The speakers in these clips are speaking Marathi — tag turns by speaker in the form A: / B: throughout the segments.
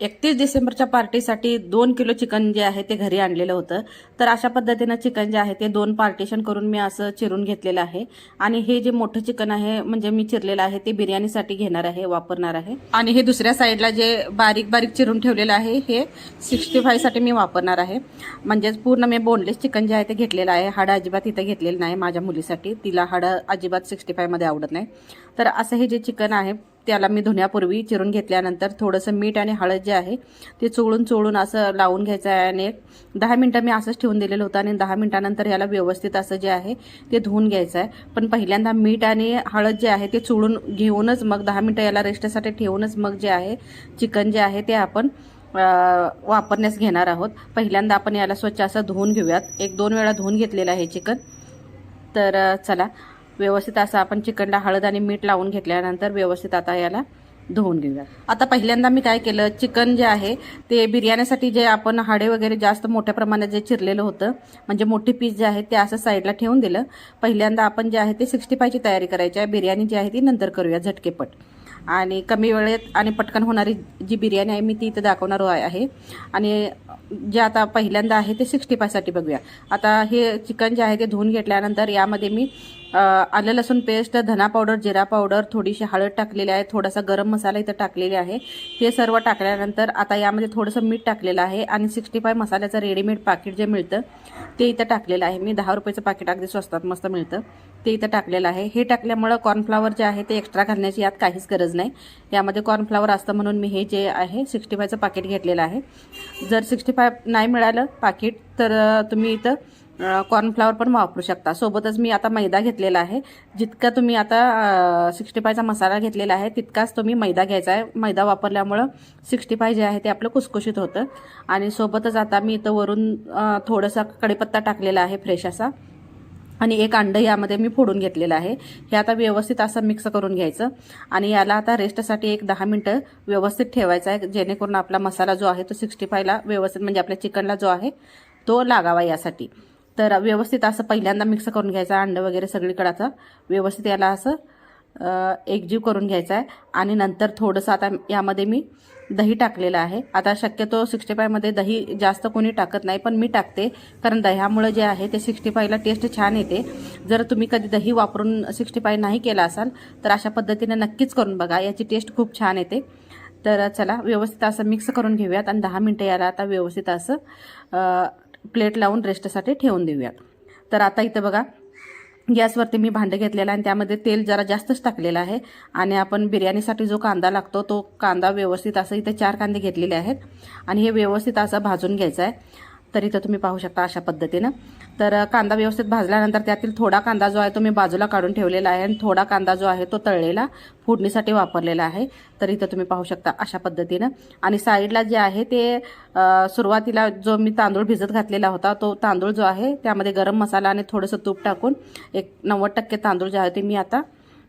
A: एकतीस डिसेंबरच्या पार्टीसाठी दोन किलो चिकन जे आहे ते घरी आणलेलं होतं. तर अशा पद्धतीनं चिकन जे आहे ते दोन पार्टिशन करून मी असं चिरून घेतलेलं आहे. आणि हे जे मोठं चिकन आहे म्हणजे मी चिरलेलं आहे ते बिर्याणीसाठी घेणार आहे वापरणार आहे. आणि हे दुसऱ्या साईडला जे बारीक बारीक चिरून ठेवलेलं आहे हे सिक्स्टी फायसाठी मी वापरणार आहे. म्हणजेच पूर्ण मी बोनलेस चिकन जे आहे ते घेतलेलं आहे. हाडं अजिबात इथं घेतलेलं नाही माझ्या मुलीसाठी. तिला हाडं अजिबात सिक्स्टी फायमध्ये आवडत नाही. तर असं हे जे चिकन आहे त्याला मी धुण्यापूर्वी चिरून घेतल्यानंतर थोडंसं मीठ आणि हळद जे आहे ते चोळून चोळून असं लावून घ्यायचं आहे आणि एक दहा मिनटं मी असंच ठेवून दिलेलं होतं आणि दहा मिनटानंतर याला व्यवस्थित असं जे आहे ते धुवून घ्यायचं आहे. पण पहिल्यांदा मीठ आणि हळद जे आहे ते चोळून घेऊनच मग दहा मिनटं याला रेस्टसाठी ठेवूनच मग जे आहे चिकन जे आहे ते आपण वापरण्यास घेणार आहोत. पहिल्यांदा आपण याला स्वच्छ असं धुवून घेऊयात. एक दोन वेळा धुवून घेतलेलं आहे चिकन. तर चला. व्यवस्थित असं आपण चिकनला हळद आणि मीठ लावून घेतल्यानंतर व्यवस्थित आता याला धुवून घेऊया आता पहिल्यांदा मी काय केलं चिकन जे आहे ते बिर्याणीसाठी जे आपण हाडे वगैरे जास्त मोठ्या प्रमाणात जे चिरलेलं होतं म्हणजे मोठी पीस जे आहे ते असं साईडला ठेवून दिलं. पहिल्यांदा आपण जे आहे ते सिक्स्टी फायची तयारी करायची आहे. बिर्याणी जी आहे ती नंतर करूया झटकेपट. आणि कमी वेळेत आणि पटकन होणारी जी बिर्याणी आहे मी ती इथं दाखवणार आहे. आणि जे आता पहिल्यांदा आहे ते सिक्स्टी फायसाठी बघूया. आता हे चिकन जे आहे ते धुवून घेतल्यानंतर यामध्ये मी आलं लसूण पेस्ट धना पावडर जिरा पावडर थोडीशी हळद टाकलेली आहे थोडासा गरम मसाला इथं टाकलेले आहे. हे सर्व टाकल्यानंतर आता यामध्ये थोडंसं मीठ टाकलेलं आहे आणि सिक्स्टी फाय मसाल्याचं रेडीमेड पाकिट जे मिळतं ते इथं टाकलेलं आहे. मी दहा रुपयाचं पाकिट अगदी स्वस्तात मस्त मिळतं. ते इथं टाकलेलं आहे. हे टाकल्यामुळं कॉर्नफ्लावर जे आहे ते एक्स्ट्रा घालण्याची यात काहीच गरज नाही. यामध्ये कॉर्नफ्लावर असतं म्हणून मी हे जे आहे सिक्स्टी फायचं पाकिट घेतलेलं आहे. जर सिक्स्टी फाय नाही मिळालं पाकिट तर तुम्ही इथं कॉर्नफ्लावर पण वापरू शकता. सोबतच मी आता मैदा घेतलेला आहे. जितका तुम्ही आता सिक्स्टी फायचा मसाला घेतलेला आहे तितकाच तुम्ही मैदा घ्यायचा आहे. मैदा वापरल्यामुळं सिक्स्टी फाय जे आहे ते आपलं कुसकुशीत होतं. आणि सोबतच आता मी इथं वरून थोडंसं कडीपत्ता कढीपत्ता टाकलेला आहे फ्रेश असा. आणि एक अंडं यामध्ये मी फोडून घेतलेलं आहे. हे आता व्यवस्थित असं मिक्स करून घ्यायचं. आणि याला आता रेस्टसाठी एक दहा मिनटं व्यवस्थित ठेवायचा आहे. जेणेकरून आपला मसाला जो आहे तो सिक्स्टी फायला व्यवस्थित म्हणजे आपल्या चिकनला जो आहे तो लागावा यासाठी. तर व्यवस्थित असं पहिल्यांदा मिक्स करून घ्यायचा अंडं वगैरे सगळीकडे व्यवस्थित याला असं एकजीव करून घ्यायचा आहे. आणि नंतर थोडंसं आता यामध्ये मी दही टाकलेलं आहे. आता शक्यतो सिक्स्टी फायमध्ये दही जास्त कोणी टाकत नाही पण मी टाकते. कारण दह्यामुळं जे आहे ते सिक्स्टी फायला टेस्ट छान येते. जर तुम्ही कधी दही वापरून सिक्स्टी फाय नाही केला असाल तर अशा पद्धतीने नक्कीच करून बघा. याची टेस्ट खूप छान येते. तर चला व्यवस्थित असं मिक्स करून घेऊयात. आणि दहा मिनटं याला आता व्यवस्थित असं प्लेट लावून रेस्टसाठी ठेवून देऊयात. तर आता इथं बघा गॅसवरती मी भांडं घेतलेलं आणि त्यामध्ये तेल जरा जास्तच टाकलेलं आहे आणि आपण बिर्याणीसाठी जो कांदा लागतो तो कांदा व्यवस्थित असं इथे चार कांदे घेतलेले आहेत आणि हे व्यवस्थित असं भाजून घ्यायचं आहे. तर इथं तुम्ही पाहू शकता अशा पद्धतीनं. तर कांदा व्यवस्थित भाजल्यानंतर त्यातील थोडा कांदा जो आहे तो मी बाजूला काढून ठेवलेला आहे आणि थोडा कांदा जो आहे तो तळलेला फोडणीसाठी वापरलेला आहे. तर इथं तुम्ही पाहू शकता अशा पद्धतीनं. आणि साईडला जे आहे ते सुरुवातीला जो मी तांदूळ भिजत घातलेला होता तो तांदूळ जो आहे त्यामध्ये गरम मसाला आणि थोडंसं तूप टाकून एक नव्वद टक्के तांदूळ जे आहे ते मी आता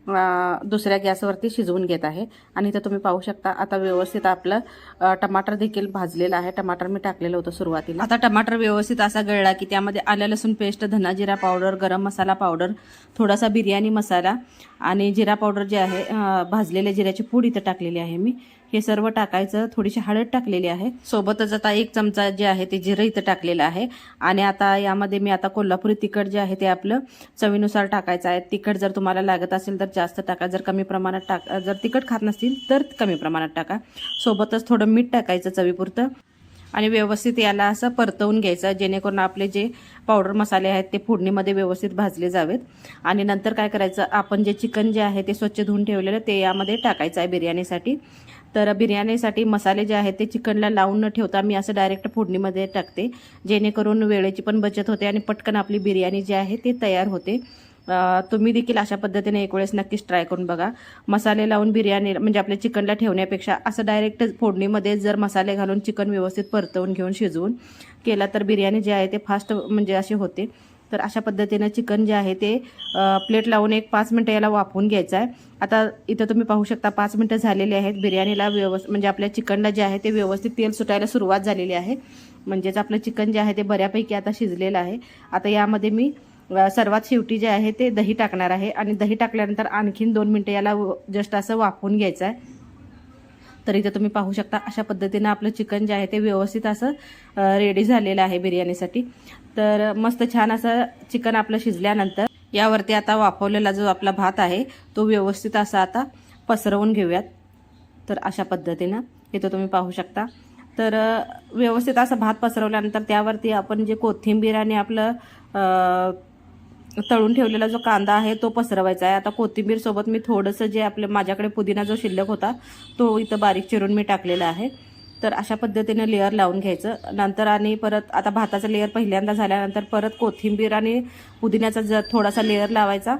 A: दुसऱ्या गॅसवरती शिजवून घेत आहे. आणि इथं तुम्ही पाहू शकता आता व्यवस्थित आपलं टमाटर देखील भाजलेलं आहे. टमाटर मी टाकलेलं होतं सुरुवातीला. आता टमाटर व्यवस्थित असा गळला की त्यामध्ये आलं लसूण पेस्ट धना जिरा पावडर गरम मसाला पावडर थोडासा बिर्याणी मसाला आणि जिरा पावडर जे आहे भाजलेल्या जिऱ्याची पूड इथं टाकलेली आहे मी. हे सर्व टाकायचं थोडीशी हळद टाकलेली आहे. सोबतच आता एक चमचा जे आहे ते जिरं इथं टाकलेलं आहे. आणि आता यामध्ये मी आता कोल्हापुरी तिखट जे आहे ते आपलं चवीनुसार टाकायचं आहे. तिखट जर तुम्हाला लागत असेल तर जास्त टाका. जर कमी प्रमाणात टाक जर तिखट खात नसतील तर कमी प्रमाणात टाका. सोबतच थोडं मीठ टाकायचं चवीपुरतं. आणि व्यवस्थित याला असं परतवून घ्यायचं जेणेकरून आपले जे पावडर मसाले आहेत ते फोडणीमध्ये व्यवस्थित भाजले जावेत. आणि नंतर काय करायचं आपण जे चिकन जे आहे ते स्वच्छ धुवून ठेवलेलं ते यामध्ये टाकायचं आहे बिर्याणीसाठी. तर बिर्याणीसाठी मसाले जे आहेत ते चिकनला लावून न ठेवता मी असं डायरेक्ट फोडणीमध्ये टाकते. जेणेकरून वेळेची पण बचत होते आणि पटकन आपली बिर्याणी जी आहे ती तयार होते. तुम्ही देखील अशा पद्धतीने एक वेळेस नक्कीच ट्राय करून बघा. मसाले लावून बिर्याणी म्हणजे आपल्या चिकनला ठेवण्यापेक्षा असं डायरेक्ट फोडणीमध्ये जर मसाले घालून चिकन व्यवस्थित परतवून घेऊन शिजवून केला तर बिर्याणी जी आहे ते फास्ट म्हणजे अशी होते. तर अशा पद्धतीनं चिकन जे आहे ते प्लेट लावून एक पाच मिनटं याला वाफवून घ्यायचं आहे. आता इथं तुम्ही पाहू शकता पाच मिनटं झालेली आहेत. बिर्याणीला व्यवस्थित म्हणजे आपल्या चिकनला जे आहे ते व्यवस्थित तेल सुटायला सुरुवात झालेली आहे. म्हणजेच आपलं चिकन जे आहे ते बऱ्यापैकी आता शिजलेलं आहे. आता यामध्ये मी सर्वात शेवटी जे आहे ते दही टाकणार आहे. आणि दही टाकल्यानंतर आणखीन दोन मिनटं याला जस्ट असं वाफवून घ्यायचं आहे. तर इथे तुम्ही पाहू शकता अशा पद्धतीनं आपलं चिकन जे आहे ते व्यवस्थित असं रेडी झालेलं आहे बिर्याणीसाठी. तर मस्त छान असं चिकन आपलं शिजल्यानंतर यावरती आता वाफवलेला जो आपला भात आहे तो व्यवस्थित असा आता पसरवून घेऊयात. तर अशा पद्धतीनं इथं तुम्ही पाहू शकता. तर व्यवस्थित असा भात पसरवल्यानंतर त्यावरती आपण जे कोथिंबीर आणि आपलं तळून ठेवलेला जो कांदा आहे तो पसरवायचा आहे. आता कोथिंबीर सोबत मी थोडंसं जे आपलं माझ्याकडे पुदिना जो शिल्लक होता तो इथं बारीक चिरून मी टाकलेला आहे. तर अशा पद्धतीने लेअर लावून घ्यायचं. नंतर आणि परत आता भाताचा लेअर पहिल्यांदा झाल्यानंतर परत कोथिंबीर आणि पुदिन्याचा ज थोडासा लेअर लावायचा.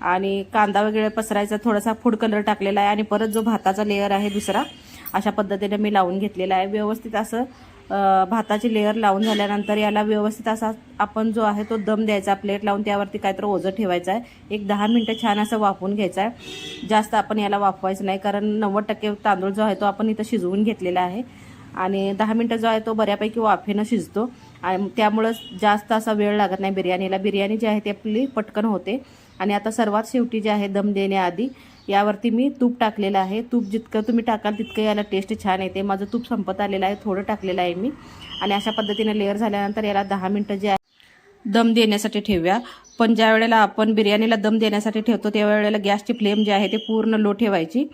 A: आणि कांदा वगैरे पसरायचा थोडासा फूड कलर टाकलेला आहे. आणि परत जो भाताचा लेअर आहे दुसरा अशा पद्धतीने मी लावून घेतलेला आहे. व्यवस्थित असं भाताची लेअर लावून झाल्यानंतर याला व्यवस्थित असा आपण जो आहे तो दम द्यायचा प्लेट लावून त्यावरती काहीतरी ओझं ठेवायचं आहे. एक दहा मिनटं छान असं वाफवून घ्यायचं आहे. जास्त आपण याला वाफवायचं नाही कारण नव्वद टक्के तांदूळ जो आहे तो आपण इथं शिजवून घेतलेला आहे. आणि दहा मिनटं जो आहे तो बऱ्यापैकी वाफेनं शिजतो. आणि त्यामुळं जास्त असा वेळ लागत नाही बिर्याणीला. बिर्याणी जी आहे ती आपली पटकन होते. आणि आता सर्वात शेवटी जे आहे दम देण्याआधी यावरती मी तूप टाकलेलं आहे. तूप जितकं तुम्ही टाकाल तितकं याला टेस्ट छान येते. माझं तूप संपत आलेलं आहे. थोडं टाकलेलं आहे मी. आणि अशा पद्धतीने लेअर झाल्यानंतर याला दहा मिनटं जे आहे दम देण्यासाठी ठेवूया. पण ज्या वेळेला आपण बिर्याणीला दम देण्यासाठी ठेवतो त्या वेळेला गॅसची फ्लेम जी आहे ते पूर्ण लो ठेवायची.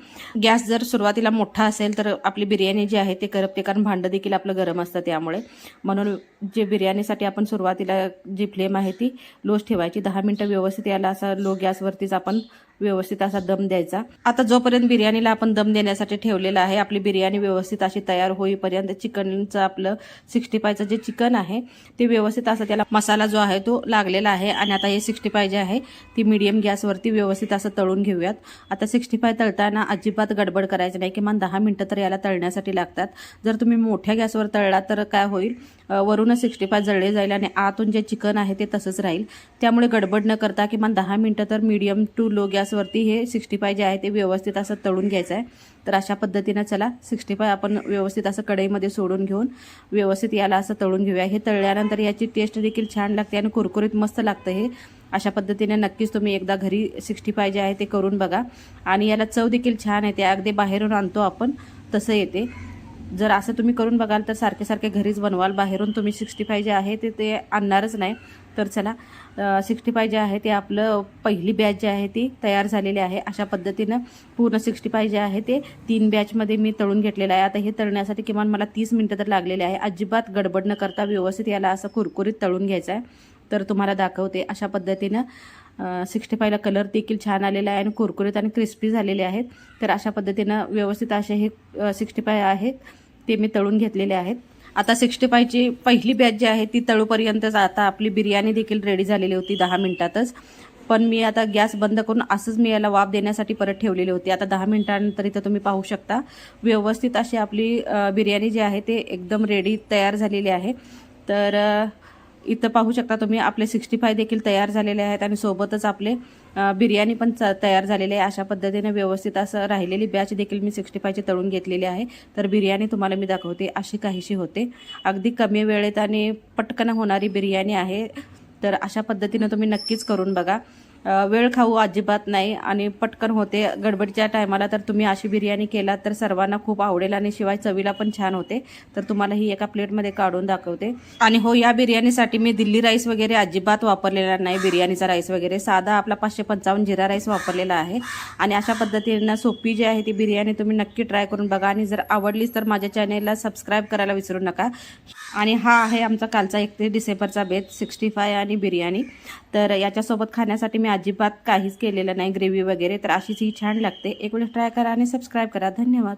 A: गॅस जर सुरुवातीला मोठा असेल तर आपली बिर्याणी जी आहे ते करपते कारण भांडं देखील आपलं गरम असतं त्यामुळे. म्हणून जे बिर्याणीसाठी आपण सुरुवातीला जी फ्लेम आहे ती लोच ठेवायची. दहा मिनटं व्यवस्थित याला असं लो गॅसवरतीच आपण व्यवस्थित असा दम द्यायचा. आता जोपर्यंत बिर्याणीला आपण दम देण्यासाठी ठेवलेला आहे आपली बिर्याणी व्यवस्थित अशी तयार होईपर्यंत चिकनचं आपलं सिक्स्टी फायचं जे चिकन आहे ते व्यवस्थित असं त्याला मसाला जो आहे तो लागलेला आहे. आणि आता हे सिक्स्टी फाय जे आहे ती मीडियम गॅसवरती व्यवस्थित असं तळून घेऊयात. आता सिक्स्टी फाय तळताना अजिबात गडबड करायची नाही किमान दहा मिनटं तर याला तळण्यासाठी लागतात. जर तुम्ही मोठ्या गॅसवर तळला तर काय होईल? वरून वरूनच सिक्स्टी फाय जळले जाईल आणि आतून जे चिकन आहे ते तसंच राहील. त्यामुळे गडबड न करता किमान दहा मिनटं तर मीडियम टू लो गॅसवरती हे सिक्स्टी फाय जे आहे ते व्यवस्थित असं तळून घ्यायचं आहे तर अशा पद्धतीनं चला सिक्स्टी फाय आपण व्यवस्थित असं कढईमध्ये सोडून घेऊन व्यवस्थित याला असं तळून घेऊया. हे तळल्यानंतर याची टेस्ट देखील छान लागते आणि कुरकुरीत मस्त लागतं हे. अशा पद्धतीने नक्कीच तुम्ही एकदा घरी सिक्स्टी फाय जे आहे ते करून बघा. आणि याला चव देखील छान येते. अगदी बाहेरून आणतो आपण तसं येते. जर असं तुम्ही करून बघाल तर सारखे सारखे घरीच बनवाल. बाहेरून तुम्ही सिक्स्टी फाय जे आहे ते ते आणणारच नाही. तर चला सिक्स्टी फाय जे आहे ते आपलं पहिली बॅच जी आहे ती तयार झालेली आहे. अशा पद्धतीनं पूर्ण सिक्स्टी फाय जे आहे ते तीन बॅचमध्ये मी तळून घेतलेलं आहे. आता हे तळण्यासाठी किमान मला तीस मिनटं तर लागलेले आहे. अजिबात गडबड न करता व्यवस्थित याला असं कुरकुरीत तळून घ्यायचं आहे. तर तुम्हाला दाखवते अशा पद्धतीनं सिक्स्टी फायला कलर देखील छान आलेला आहे आणि कुरकुरीत आणि क्रिस्पी झालेले आहेत. तर अशा पद्धतीनं व्यवस्थित असे हे सिक्स्टी फाय आहेत ते मी तळून घेतलेले आहेत. आता सिक्स्टी फायची पहिली बॅच जी आहे ती तळूपर्यंतच आता आपली बिर्याणी देखील रेडी झालेली होती दहा मिनिटातच. पण मी आता गॅस बंद करून असंच मी याला वाफ देण्यासाठी परत ठेवलेली होती. आता दहा मिनिटांनंतर इथं तुम्ही पाहू शकता व्यवस्थित अशी आपली बिर्याणी जी आहे ते एकदम रेडी तयार झालेली आहे. तर इथं पाहू शकता तुम्ही आपले सिक्स्टी फाय देखील तयार झालेले आहेत आणि सोबतच आपले बिर्याणी पण तयार झालेली आहे. अशा पद्धतीने व्यवस्थित असं राहिलेली बॅच देखील मी सिक्स्टी फायची तळून घेतलेली आहे. तर बिर्याणी तुम्हाला मी दाखवते अशी काहीशी होते. अगदी कमी वेळेत आणि पटकन होणारी बिर्याणी आहे. तर अशा पद्धतीनं तुम्ही नक्कीच करून बघा. वेळ खाऊ अजिबात नाही आणि पटकन होते. गडबडीच्या टायमाला तर तुम्ही अशी बिर्याणी केलात तर सर्वांना खूप आवडेल आणि शिवाय चवीला पण छान होते. तर तुम्हाला ही एका प्लेटमध्ये काढून दाखवते. आणि हो या बिर्याणीसाठी मी दिल्ली राईस वगैरे अजिबात वापरलेला नाही. बिर्याणीचा राईस वगैरे साधा आपला पाचशे पंचावन्न जिरा राईस वापरलेला आहे. आणि अशा पद्धतीनं सोपी जी आहे ती बिर्याणी तुम्ही नक्की ट्राय करून बघा आणि जर आवडलीच तर माझ्या चॅनेलला सबस्क्राईब करायला विसरू नका. आणि हा आहे आमचा कालचा एकतीस डिसेंबरचा बेत सिक्स्टी फाय आणि बिर्याणी. तर याच्यासोबत खाण्यासाठी मी अजिबात काहीच केलेलं नाही ग्रेव्ही वगैरे तर अशीच ही छान लागते. एक वेळेस ट्राय करा आणि सबस्क्राईब करा. धन्यवाद.